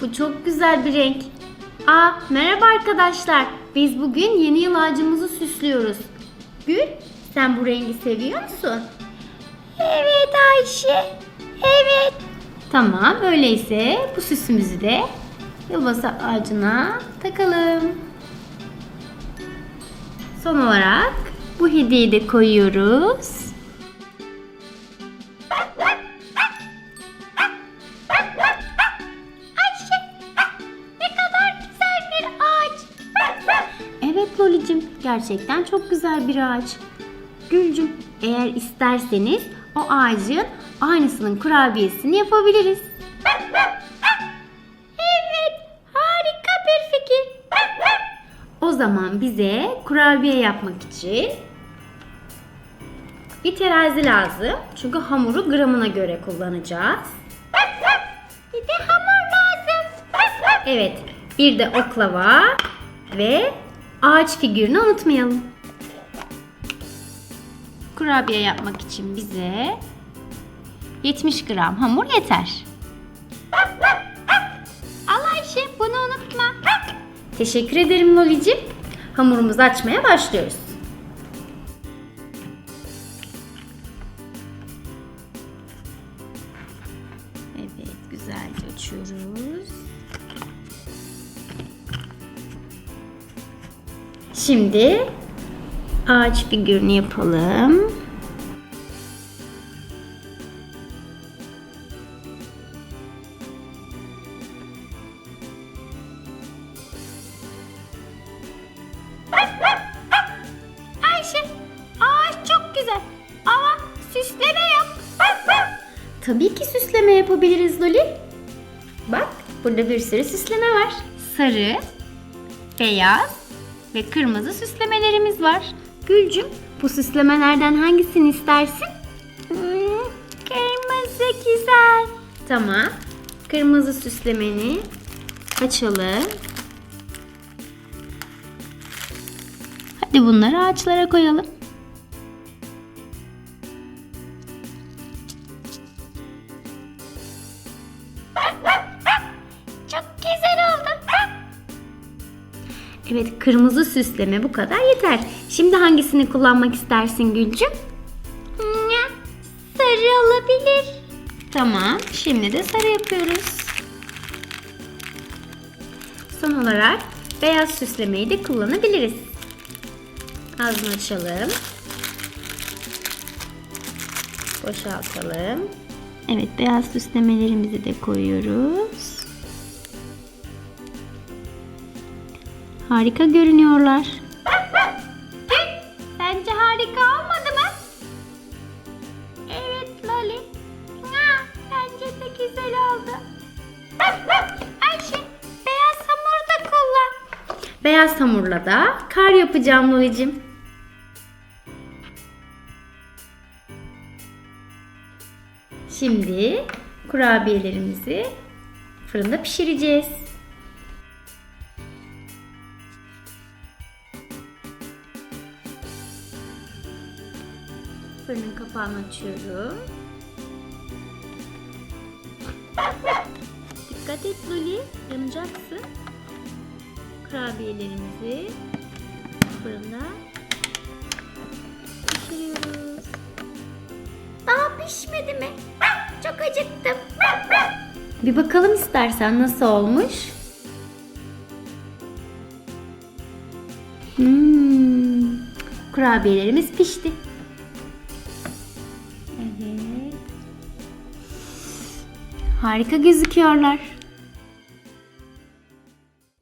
Bu çok güzel bir renk. Aa, merhaba arkadaşlar. Biz bugün yeni yıl ağacımızı süslüyoruz. Gül, sen bu rengi seviyor musun? Evet Ayşe. Evet. Tamam, öyleyse bu süsümüzü de yılbaşı ağacına takalım. Son olarak bu hediyeyi de koyuyoruz. Lolicim, gerçekten çok güzel bir ağaç. Gülcüm, eğer isterseniz o ağacın aynısının kurabiyesini yapabiliriz. Evet, harika bir fikir. O zaman bize kurabiye yapmak için bir terazi lazım. Çünkü hamuru gramına göre kullanacağız. Bir de hamur lazım. Evet, bir de oklava ve ağaç figürünü unutmayalım. Kurabiye yapmak için bize 70 gram hamur yeter. Al Ayşe, bunu unutma. Teşekkür ederim Lolicim. Hamurumuzu açmaya başlıyoruz. Evet, güzelce açıyoruz. Şimdi ağaç figürünü yapalım. Ayşe, ağaç çok güzel ama süsleme yok. Tabii ki süsleme yapabiliriz Loli. Bak, burada bir sürü süsleme var. Sarı, beyaz ve kırmızı süslemelerimiz var. Gülcüm, bu süslemelerden hangisini istersin? Hmm, kırmızı güzel. Tamam. Kırmızı süslemeni açalım. Hadi bunları ağaçlara koyalım. Evet, kırmızı süsleme bu kadar yeter. Şimdi hangisini kullanmak istersin Gülcüm? Sarı olabilir. Tamam, şimdi de sarı yapıyoruz. Son olarak beyaz süslemeyi de kullanabiliriz. Ağzını açalım. Boşaltalım. Evet, beyaz süslemelerimizi de koyuyoruz. Harika görünüyorlar. Sence harika olmadı mı? Evet Loli. Bence de güzel oldu. Ayşe, beyaz hamur da kullan. Beyaz hamurla da kar yapacağım Loli'cim. Şimdi kurabiyelerimizi fırında pişireceğiz. Fırının kapağını açıyorum. Dikkat et Loli, yanacaksın. Kurabiyelerimizi fırında pişiriyoruz. Daha pişmedi mi? Çok acıktım. Bir bakalım istersen nasıl olmuş. Hmm, kurabiyelerimiz pişti. Harika gözüküyorlar.